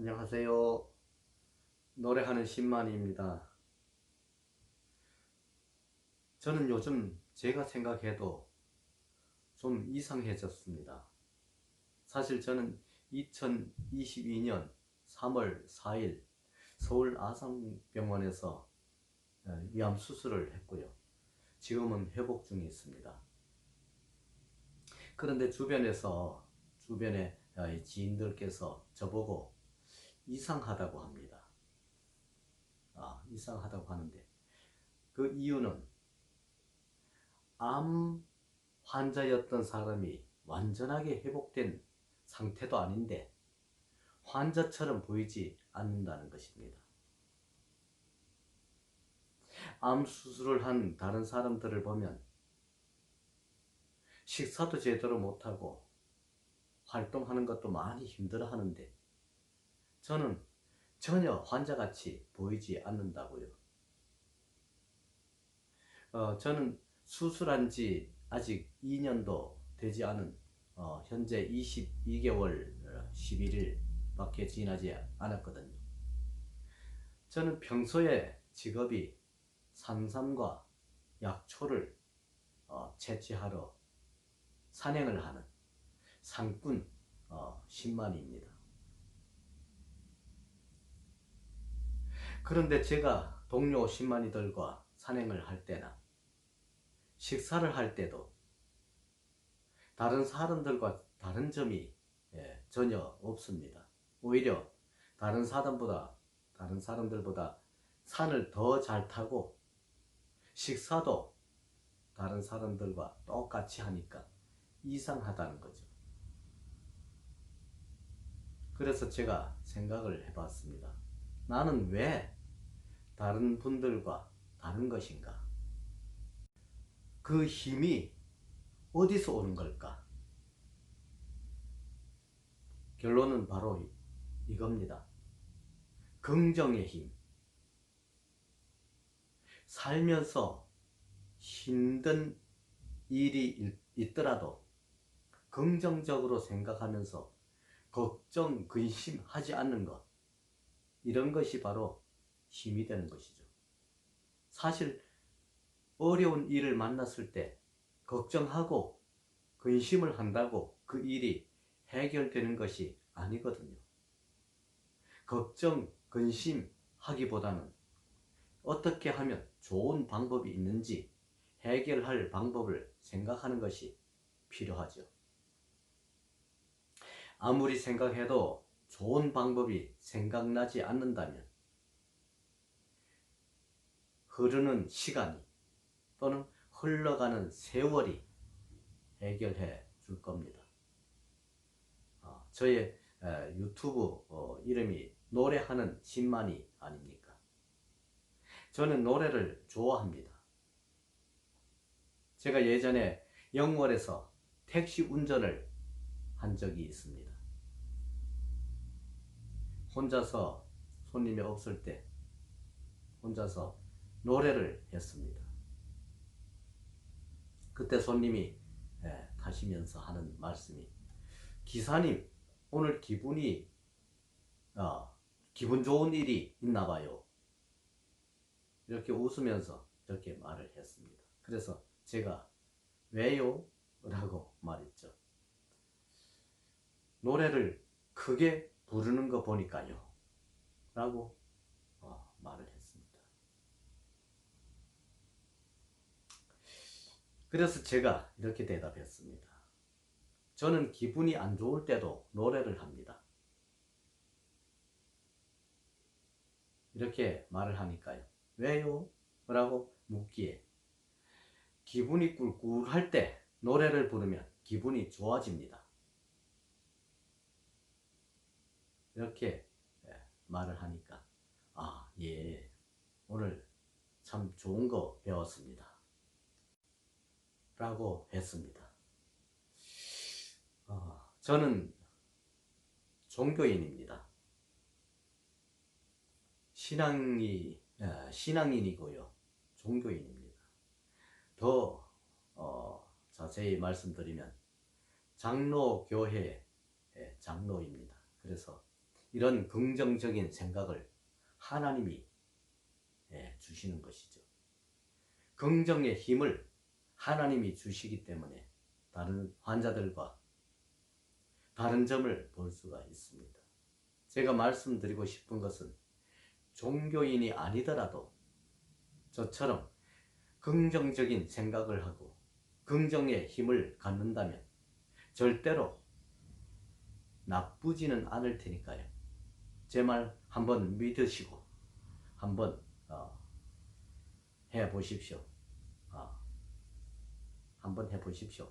안녕하세요. 노래하는 신만입니다. 저는 요즘 제가 생각해도 좀 이상해졌습니다. 사실 저는 2022년 3월 4일 서울 아산병원에서 어, 위암 수술을 했고요. 지금은 회복 중에 있습니다. 그런데 주변에서 주변에 어, 이 지인들께서 저보고 이상하다고 합니다. 아, 이상하다고 하는데 그 이유는 암 환자였던 사람이 완전하게 회복된 상태도 아닌데 환자처럼 보이지 않는다는 것입니다. 암 수술을 한 다른 사람들을 보면 식사도 제대로 못하고 활동하는 것도 많이 힘들어 하는데 저는 전혀 환자같이 보이지 않는다고요. 어, 저는 수술한 지 아직 2년도 되지 않은 어, 현재 22개월 11일 밖에 지나지 않았거든요. 저는 평소에 직업이 산삼과 약초를 어, 채취하러 산행을 하는 상꾼 어, 신만입니다. 그런데 제가 동료 신만이들과 산행을 할 때나 식사를 할 때도 다른 사람들과 다른 점이 예, 전혀 없습니다. 오히려 다른 사람보다 다른 사람들보다 산을 더 잘 타고 식사도 다른 사람들과 똑같이 하니까 이상하다는 거죠. 그래서 제가 생각을 해봤습니다. 나는 왜 다른 분들과 다른 것인가? 그 힘이 어디서 오는 걸까? 결론은 바로 이겁니다. 긍정의 힘. 살면서 힘든 일이 있더라도 긍정적으로 생각하면서 걱정, 근심하지 않는 것. 이런 것이 바로 힘이 되는 것이죠. 사실 어려운 일을 만났을 때 걱정하고 근심을 한다고 그 일이 해결되는 것이 아니거든요. 걱정, 근심 하기보다는 어떻게 하면 좋은 방법이 있는지 해결할 방법을 생각하는 것이 필요하죠. 아무리 생각해도 좋은 방법이 생각나지 않는다면 흐르는 시간이 또는 흘러가는 세월이 해결해 줄 겁니다. 어, 저의 에, 유튜브 어, 이름이 노래하는 신만이 아닙니까? 저는 노래를 좋아합니다. 제가 예전에 영월에서 택시 운전을 한 적이 있습니다. 혼자서 손님이 없을 때 혼자서 노래를 했습니다. 그때 손님이 예, 타시면서 하는 말씀이 기사님 오늘 기분이 어, 기분 좋은 일이 있나 봐요. 이렇게 웃으면서 이렇게 말을 했습니다. 그래서 제가 왜요? 라고 말했죠. 노래를 크게 부르는 거 보니까요. 라고 어, 말을 했습니다. 그래서 제가 이렇게 대답했습니다. 저는 기분이 안 좋을 때도 노래를 합니다. 이렇게 말을 하니까요. 왜요? 라고 묻기에 기분이 꿀꿀할 때 노래를 부르면 기분이 좋아집니다. 이렇게 예, 말을 하니까 아, 예. 오늘 참 좋은 거 배웠습니다. 라고 했습니다. 어, 저는 종교인입니다. 신앙이 어, 신앙인이고요. 종교인입니다. 더 어, 자세히 말씀드리면 장로교회 장로입니다. 그래서 이런 긍정적인 생각을 하나님이 예, 주시는 것이죠. 긍정의 힘을 하나님이 주시기 때문에 다른 환자들과 다른 점을 볼 수가 있습니다. 제가 말씀드리고 싶은 것은 종교인이 아니더라도 저처럼 긍정적인 생각을 하고 긍정의 힘을 갖는다면 절대로 나쁘지는 않을 테니까요. 제 말 한번 믿으시고 한번 어, 해 보십시오. 어, 한번 해 보십시오.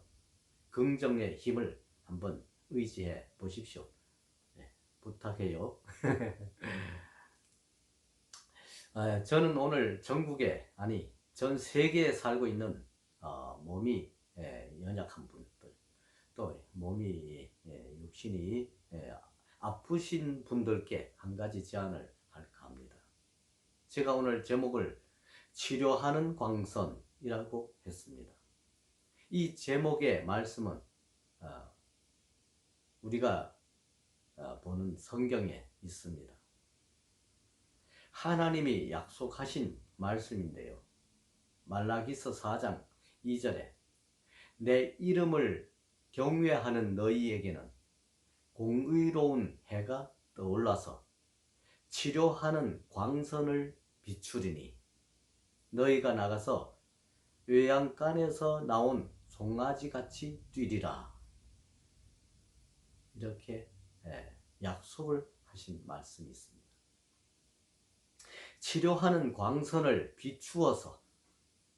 긍정의 힘을 한번 의지해 보십시오. 네, 부탁해요. 아, 저는 오늘 전국에 아니 전 세계에 살고 있는 어, 몸이 예, 연약한 분들 또 몸이 예, 육신이 예, 아프신 분들께 한 가지 제안을 할까 합니다. 제가 오늘 제목을 치료하는 광선이라고 했습니다. 이 제목의 말씀은 어, 우리가 어, 보는 성경에 있습니다. 하나님이 약속하신 말씀인데요. 말라기서 4장 2절에 내 이름을 경외하는 너희에게는 공의로운 해가 떠올라서 치료하는 광선을 비추리니 너희가 나가서 외양간에서 나온 송아지 같이 뛰리라. 이렇게 예, 약속을 하신 말씀이 있습니다. 치료하는 광선을 비추어서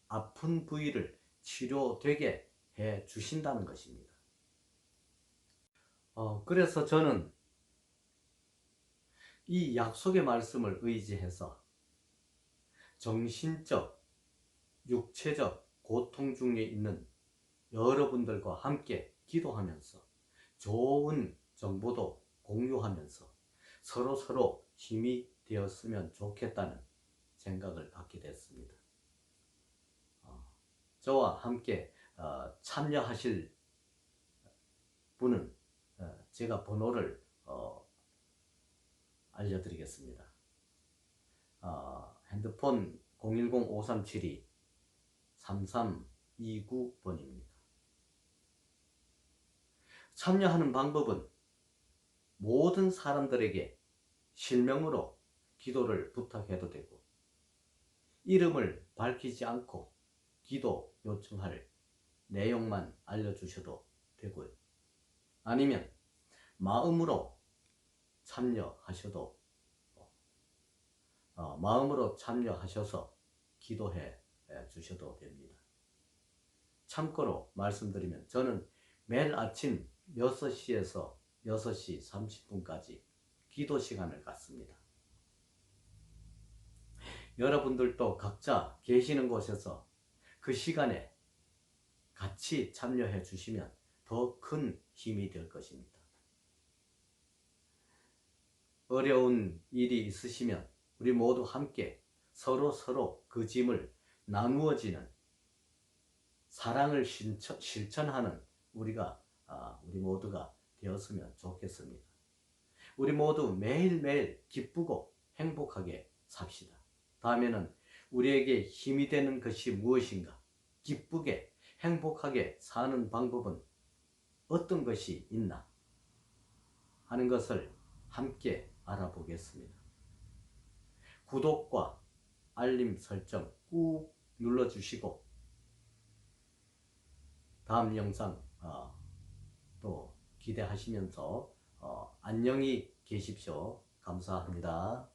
아픈 부위를 치료되게 해 주신다는 것입니다. 어, 그래서 저는 이 약속의 말씀을 의지해서 정신적, 육체적 고통 중에 있는 여러분들과 함께 기도하면서 좋은 정보도 공유하면서 서로 서로 힘이 되었으면 좋겠다는 생각을 갖게 됐습니다. 어, 저와 함께 어, 참여하실 분은 어, 제가 번호를 어, 알려드리겠습니다. 어, 핸드폰 010-5372-3329번입니다. 참여하는 방법은 모든 사람들에게 실명으로 기도를 부탁해도 되고 이름을 밝히지 않고 기도 요청할 내용만 알려주셔도 되고요. 아니면 마음으로 참여하셔도 어, 마음으로 참여하셔서 기도해 주셔도 됩니다. 참고로 말씀드리면 저는 매일 아침 6시에서 6시 30분까지 기도 시간을 갖습니다. 여러분들도 각자 계시는 곳에서 그 시간에 같이 참여해 주시면 더 큰 힘이 될 것입니다. 어려운 일이 있으시면 우리 모두 함께 서로 서로 그 짐을 나누어지는 사랑을 실천 하는 우리가 아, 우리 모두가 되었으면 좋겠습니다. 우리 모두 매일매일 기쁘고 행복하게 삽시다. 다음에는 우리에게 힘이 되는 것이 무엇인가? 기쁘게 행복하게 사는 방법은 어떤 것이 있나? 하는 것을 함께 알아보겠습니다. 구독과 알림 설정 꾹 눌러주시고 다음 영상 어, 또 기대하시면서 어, 안녕히 계십시오. 감사합니다.